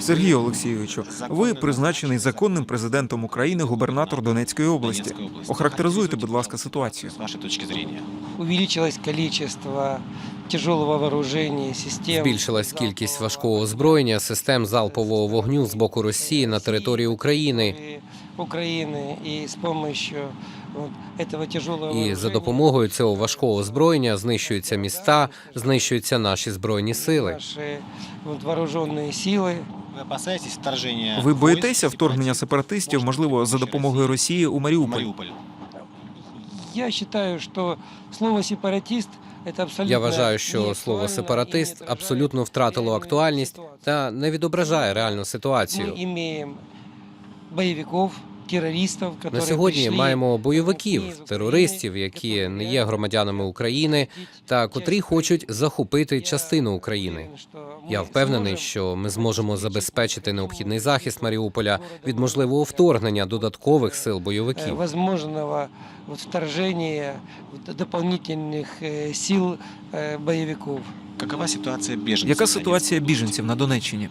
Сергію Олексійовичу, ви призначений законним президентом України губернатор Донецької області. Охарактеризуйте, будь ласка, ситуацію. Вашей точки зрения. увеличилось количество тяжелого вооружения, систем. Збільшилась кількість важкого озброєння, систем залпового вогню з боку Росії на території України. України і з тяжелого І за вооружения допомогою цього важкого озброєння знищуються міста, знищуються наші збройні сили. наші вот, вооруженные силы. Вы опасаетесь вторжения Ви войск боїтеся вторгнення сепаратистов, сепаратистів, может, можливо, за помощи допомогою Росії у в Маріуполь? Мариуполь? Я считаю, что слово сепаратист это абсолютно Я вважаю, що слово сепаратист абсолютно втратило актуальність та не відображає реальну ситуацію. Ми имеем боевиков, терористов, которые На сьогодні пришли маємо бойовиків, в терористів, які не є громадянами України, та котрі хочуть захопити частину України. Я впевнений, що ми зможемо забезпечити необхідний захист Маріуполя від можливого вторгнення додаткових сил э, бойовиків. возможного вот, вторжения вот, дополнительных э, сил э, боевиков. Какова ситуация беженцев? Яка на ситуація біженців на Донеччині?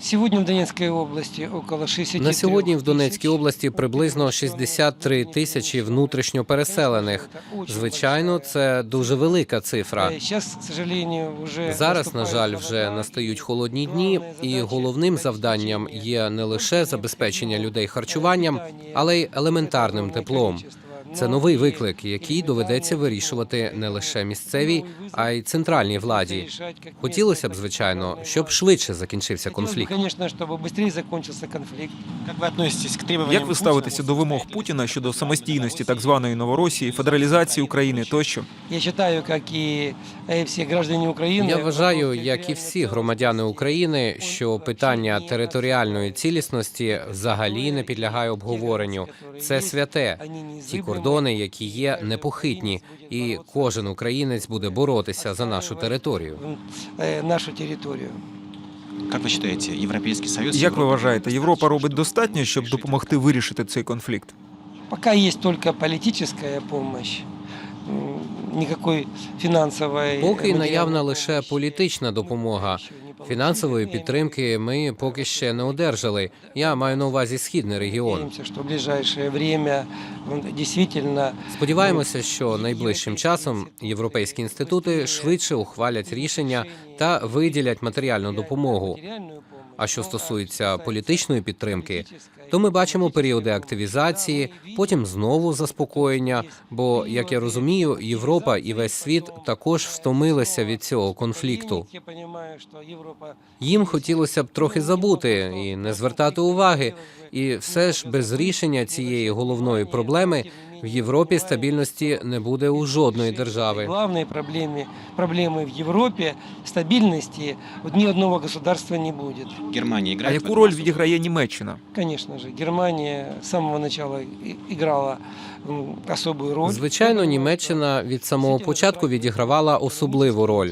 Сегодня в Донецкой области около 60 На сьогодні в Донецькій області приблизно 63 тисячі внутрішньо переселених. Звичайно, це дуже велика цифра. Сожалению, Зараз, на жаль, вже настають холодні дні, і головним завданням є не лише забезпечення людей харчуванням, але й елементарним теплом. Це новий виклик, який доведеться вирішувати не лише місцевій, а й центральній владі. Хотілося б, звичайно, щоб швидше закінчився конфлікт. Конечно, чтобы быстрее закончился конфликт. Как вы относитесь к требованиям Як ви ставитеся до вимог Путіна щодо самостійності так званої Новоросії, федералізації України тощо? Я считаю, как и э, все граждане Украины. Я вважаю, як і всі громадяни України, що питання територіальної цілісності взагалі не підлягає обговоренню. Це святе. Ті кордони, які є непохитні, і кожен українець буде боротися за нашу територію. э, нашу территорию. Как вы считаете, Европейский Союз... Як ви вважаєте, Європа робить достатньо, щоб допомогти вирішити цей конфлікт? Пока есть только политическая помощь, м, никакой финансовой. Поки наявна лише політична допомога. Фінансової підтримки ми поки ще не одержали. Я маю на увазі східний регіон. Сподіваємося, що найближчим часом європейські інститути швидше ухвалять рішення та виділять матеріальну допомогу. А що стосується політичної підтримки, то ми бачимо періоди активізації, потім знову заспокоєння. Бо, як я розумію, Європа і весь світ також втомилися від цього конфлікту. Їм хотілося б трохи забути і не звертати уваги. І все ж без рішення цієї головної проблеми в Європі стабільності не буде у жодної держави. Главные проблемы, проблемы в Европе стабильности вот ни одного государства не будет. Германия А играет в яку этом роль особую відіграє Німеччина? Конечно же, Германия с самого начала и- играла м, особую роль. Звичайно, Німеччина від самого початку відігравала особливу роль.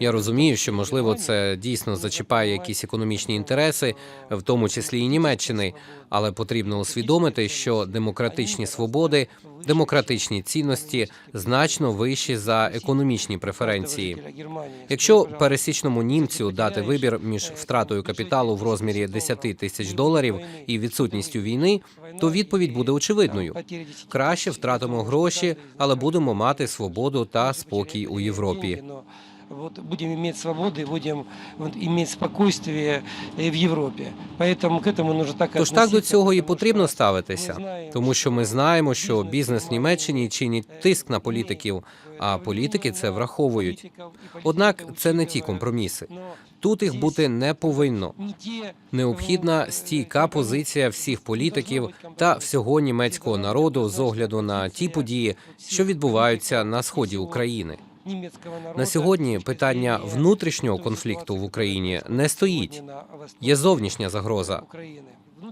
Я розумію, що можливо це дійсно зачіпає якісь економічні інтереси, в тому числі і Німеччини, але потрібно усвідомити, що демократичні свободи, демократичні цінності значно вищі за економічні преференції. Якщо пересічному німцю дати вибір між втратою капіталу в розмірі 10 тисяч доларів і відсутністю війни, то відповідь буде очевидною. Краще втратимо гроші, але будемо мати свободу та спокій у Європі Вот будем иметь свободу и будем вот, иметь спокойствие э, в Европе. Поэтому к этому нужно так Тож так до относиться, цього і потому потрібно що ставитися, ми знаємо, тому що ми знаємо, що бізнес в Німеччині чинить тиск на політиків, а політики це враховують. Однак це не ті компроміси. Тут їх бути не повинно. Необхідна стійка позиція всіх політиків та всього німецького народу з огляду на ті події, що відбуваються на сході України. На сьогодні питання внутрішнього конфлікту в Україні не стоїть. Є зовнішня загроза.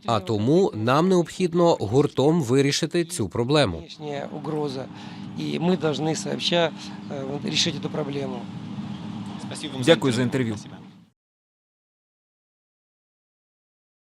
А тому нам необхідно гуртом вирішити цю проблему. Внешняя угроза. И мы должны сообща э, вот, решить эту проблему. Спасибо вам Дякую за інтерв'ю. Спасибо.